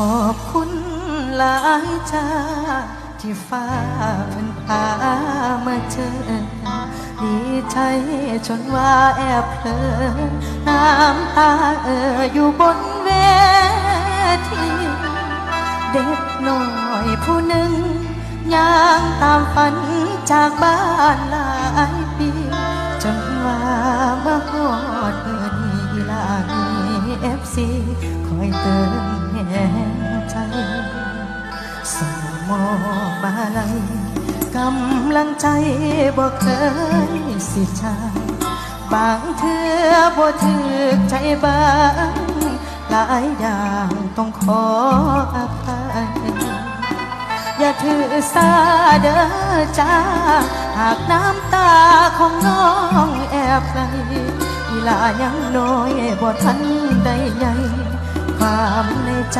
อบคุณหลายจ้าที่ฟ้ามันพามาเจอ ดีใจจนว่าแอบเพลินน้ำตาเอ่ออยู่บนเวทีเด็กน้อยผู้หนึ่งย่างตามฝันจากบ้านหลาย เอฟซีคอยเติมแห่งใจส่งมอบาลัยกำลังใจบอกเคยสิชาบางเทื่อบ่ถึกใจบางหลายอย่างต้องขออภัยอย่าถือสาเด้อจ้า หากน้ำตาของน้องแอบไหล ลายังน้อยบ่ทันได้ใหญ่ความในใจ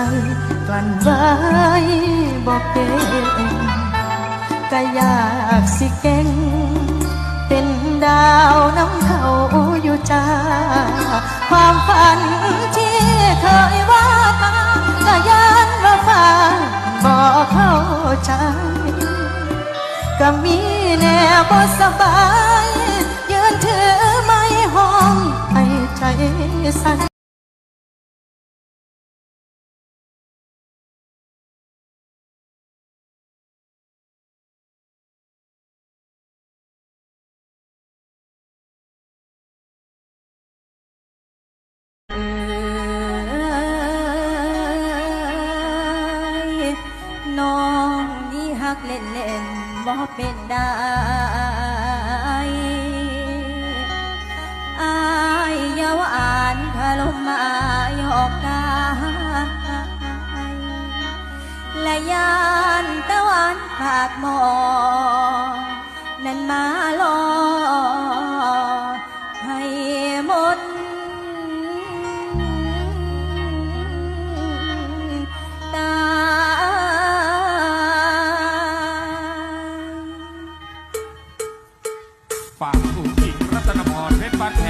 กลั้นไว้บอกเป็นก็อยากสิเก่ง เป็นดาวน้ำเขาอยู่จ้า ความฝันที่เคยวาดมาก็ยันว่าฟ้าบอกเข้าใจก็มีแน่บ่สบายยืนถือ ใจสั่นน้องนี่ฮัากมอนั้นมาลอให้มนตา ฝากถูกหญิงรัตนพรเพชรบ้านแพ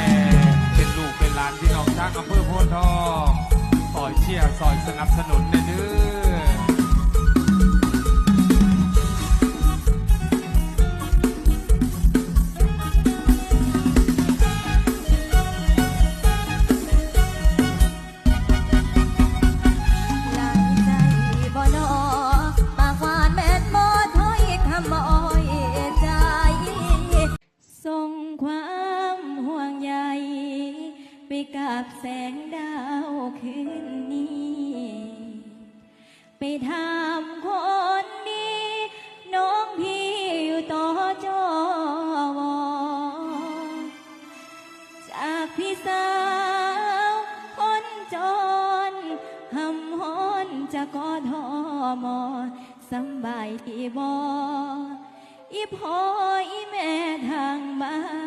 เป็นลูกเป็นหลานพี่น้องทางอำเภอโพธิ์ทองซอยเชียร์ซอยสนับสนุนเด้อ กับแสงดาวคืนนี้ ไปทำคนดีน้องพี่อยู่ต่อจอวอจากพี่สาวคนจนหำฮอนจะกอทอมอสบายดีบออีพ่ออีแม่ทางบ้าน